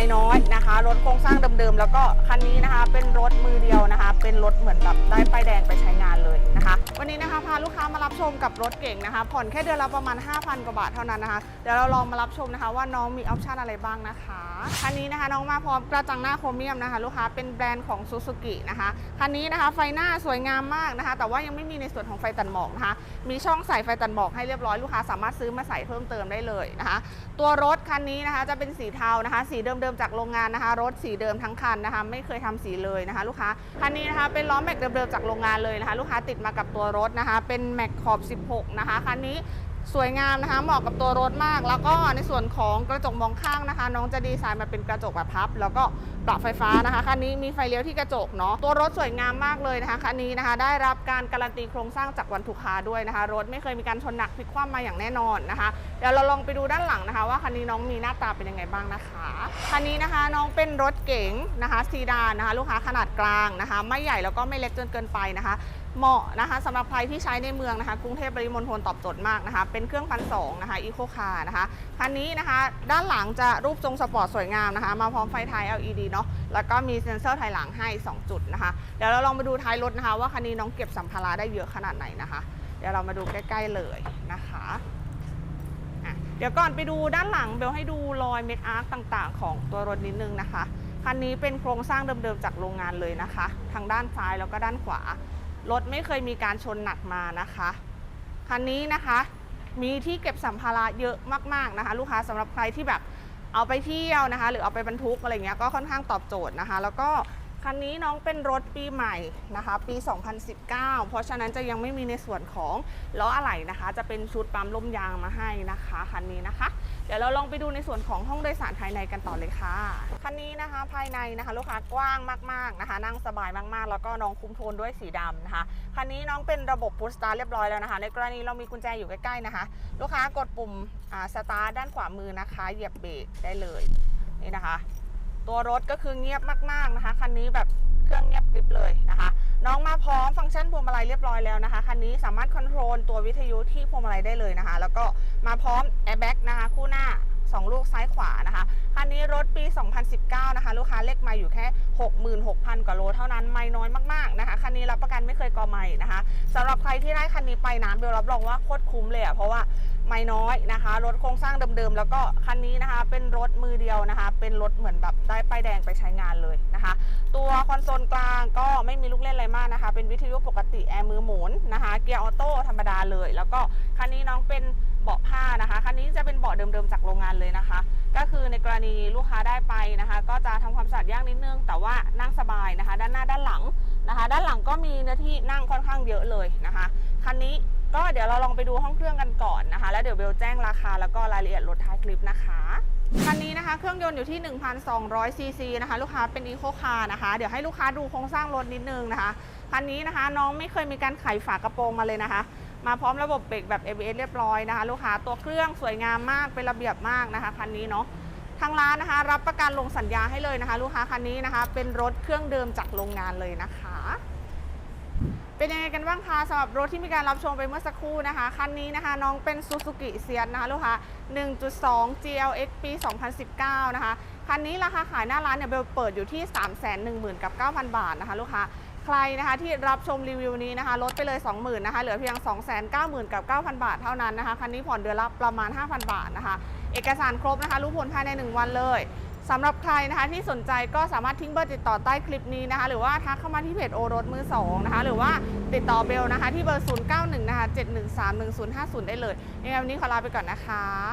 ไม่น้อยนะคะ รถโครงสร้างเดิมๆ แล้วก็คันนี้นะคะเป็นรถมือเดียวนะคะ เป็นรถเหมือนแบบได้ป้ายแดงไปใช้งานเลยนะคะ วันนี้นะคะพาลูกค้ามารับชมกับรถเก่งนะคะ ผ่อนแค่เดือนละประมาณ 5,000 กว่าบาทเท่านั้นนะคะ เดี๋ยวเราลองมารับชมนะคะ ว่าน้องมีออปชันอะไรบ้างนะคะ คันนี้นะคะน้องมาพร้อมกระจังหน้าโครเมียมนะคะ ลูกค้าเป็นแบรนด์ของซูซูกินะคะ คันนี้นะคะไฟหน้าสวยงามมากนะคะ แต่ว่ายังไม่มีในส่วนของไฟตัดหมอกนะคะ มีช่องใส่ไฟตัดหมอกให้เรียบร้อยลูกค้าสามารถซื้อมาใส่เพิ่มเติมได้เลยนะคะ ตัวรถคันนี้นะคะจะเป็นสีเทานะคะ สีเดิมๆจากโรงงานนะคะ รถสีเดิมทั้งคันนะคะ ไม่เคยทำสีเลยนะคะ ลูกค้าคันนี้นะคะเป็นล้อแม็กเดิมๆจากโรงงานเลยนะคะ ลูกค้าติดมากับตัวรถนะคะ เป็นแม็กขอบ 16 นะคะคันนี้ สวยงามนะคะ เหมาะกับตัวรถมาก แล้วก็ในส่วนของกระจกมองข้างนะคะ น้องจะดีไซน์มาเป็นกระจกแบบพับ แล้วก็ปรับไฟฟ้านะคะคันนี้มีไฟเลี้ยวที่กระจกเนาะตัวรถสวยงามมากเลยนะคะคันนี้นะคะ ได้รับการการันตีโครงสร้างจากวันทุกคาด้วยนะคะ รถไม่เคยมีการชนหนักพลิกคว่ำมาอย่างแน่นอนนะคะ เดี๋ยวเราลองไปดูด้านหลังนะคะ ว่าคันนี้น้องมีหน้าตาเป็นยังไงบ้างนะคะคันนี้นะคะน้องเป็นรถเก๋งนะคะซีดานนะคะ ลูกค้าขนาดกลางนะคะ ไม่ใหญ่แล้วก็ไม่เล็กจนเกินไปนะคะ เหมาะนะคะสำหรับใครที่ใช้ในเมืองนะคะ กรุงเทพปริมณฑลตอบโจทย์มากนะคะ เป็นเครื่องพันสองนะคะอีโคคาร์นะคะคันนี้นะคะ ด้านหลังจะรูปทรงสปอร์ตสวยงามนะคะ มาพร้อมไฟท้าย LED เนาะแล้วก็มีเซ็นเซอร์ถอยหลังให้ 2 จุดนะคะ เดี๋ยวเราลองมาดูท้ายรถนะคะ ว่าคันนี้น้องเก็บสัมภาระได้เยอะขนาดไหนนะคะ เดี๋ยวเรามาดูใกล้ ๆเลยนะคะะเดี๋ยวก่อนไปดูด้านหลังเบลให้ดูรอยเม็ดอาร์คต่างๆ ของตัวรถนิดนึงนะคะคันนี้เป็นโครงสร้างเดิมๆจากโรงงานเลยนะคะ ทางด้านซ้ายแล้วก็ด้านขวา รถไม่เคยมีการชนหนักมานะคะ คันนี้นะคะ มีที่เก็บสัมภาระเยอะมากๆนะคะ ลูกค้าสำหรับใครที่แบบเอาไปเที่ยวนะคะ หรือเอาไปบรรทุกอะไรเงี้ยก็ค่อนข้างตอบโจทย์นะคะ แล้วก็ คันนี้น้องเป็นรถปีใหม่นะคะ ปี 2019 เพราะฉะนั้นจะยังไม่มีในส่วนของล้ออะไหล่นะคะ จะเป็นชุดปั๊มลมยางมาให้นะคะคันนี้นะคะ เดี๋ยวเราลองไปดูในส่วนของห้องโดยสารภายในกันต่อเลยค่ะ คันนี้นะคะภายในนะคะลูกค้ากว้างมากๆนะคะ นั่งสบายมากๆ แล้วก็น้องคุมโทนด้วยสีดำนะคะ คันนี้น้องเป็นระบบพุชสตาร์เรียบร้อยแล้วนะคะ ในกรณีเรามีกุญแจอยู่ใกล้ๆนะคะ ลูกค้ากดปุ่มสตาร์ทด้านขวามือนะคะ เหยียบเบรกได้เลยนี่นะคะ ตัวรถก็คือเงียบมากๆนะคะ คันนี้แบบเครื่องเงียบกริบเลยนะคะ น้องมาพร้อมฟังก์ชันพวงมาลัยเรียบร้อยแล้วนะคะ คันนี้สามารถคอนโทรลตัววิทยุที่พวงมาลัยได้เลยนะคะ แล้วก็มาพร้อมแอร์แบ็กนะคะ คู่หน้า 2 ลูกซ้ายขวานะคะ คันนี้รถ 2019 นะคะ ลูกค้าเลขไมาอยู่แค่ 66,000 กว่าโลเท่านั้นไม่น้อยมากๆนะคะ คันนี้รับประกันไม่เคยกอไม่นะคะสำหรับใครที่ได้คันนี้ไปนะเบลรับรองว่าโคตรคุ้มเลยอะเพราะว่าไม่น้อยนะคะ รถโครงสร้างเดิมๆ แล้วก็คันนี้นะคะ เป็นรถมือเดียวนะคะ เป็นรถเหมือนแบบได้ป้ายแดงไปใช้งานเลยนะคะ ตัวคอนโซลกลางก็ไม่มีลูกเล่นอะไรมากนะคะ เป็นวิทยุปกติแอร์มือหมุนนะคะ เกียร์ออโต้ธรรมดาเลย แล้วก็คันนี้น้องเป็น เบาะผ้านะคะ คันนี้จะเป็นเบาะเดิมๆจากโรงงานเลยนะคะ ก็คือในกรณีลูกค้าได้ไปนะคะ ก็จะทำความสะอาดยากนิดนึง แต่ว่านั่งสบายนะคะ ด้านหน้าด้านหลังนะคะ ด้านหลังก็มีเนื้อที่นั่งค่อนข้างเยอะเลยนะคะ คันนี้ก็เดี๋ยวเราลองไปดูห้องเครื่องกันก่อนนะคะ แล้วเดี๋ยวเบลแจ้งราคาแล้วก็รายละเอียดรถท้ายคลิปนะคะคันนี้นะคะเครื่องยนต์อยู่ที่ 1,200 ซีซีนะคะ ลูกค้าเป็นอีโคคาร์นะคะ เดี๋ยวให้ลูกค้าดูโครงสร้างรถนิดนึงนะคะคันนี้นะคะ น้องไม่เคยมีการไขฝากระโปรงมาเลยนะคะ มาพร้อมระบบเบรกแบบ ABS เรียบร้อยนะคะลูกค้าตัวเครื่องสวยงามมากเป็นระเบียบมากนะคะคันนี้เนาะทางร้านนะคะ รับประกันลงสัญญาให้เลยนะคะ ลูกค้าคันนี้นะคะ เป็นรถเครื่องเดิมจากโรงงานเลยนะคะ เป็นยังไงกันบ้างคะสำหรับรถที่มีการรับชมไปเมื่อสักครู่นะคะคันนี้นะคะน้องเป็น Suzuki เซียนนะคะลูกค้า1.2 GLX ปี 2019 นะคะคันนี้ราคาขายหน้าร้านเนี่ยเบลเปิดอยู่ที่ 310,000กับ 9,000 บาทนะคะลูกค้า ใครนะคะที่รับชมรีวิวนี้นะคะลดไปเลย 20,000นะคะเหลือเพียง 290,000 กับ 9,000 บาทเท่านั้นนะคะคันนี้ผ่อนเดือนละประมาณ 5,000 บาทนะคะ เอกสารครบนะคะรู้ผลภายใน 1 วันเลยสำหรับใครนะคะที่สนใจก็สามารถทิ้งเบอร์ติดต่อใต้คลิปนี้นะคะ หรือว่าทักเข้ามาที่เพจโอรถมือ2นะคะหรือว่าติดต่อเบลนะคะที่เบอร์ 091นะคะ713 1050 ได้เลยยังไงวันนี้ขอลาไปก่อนนะคะ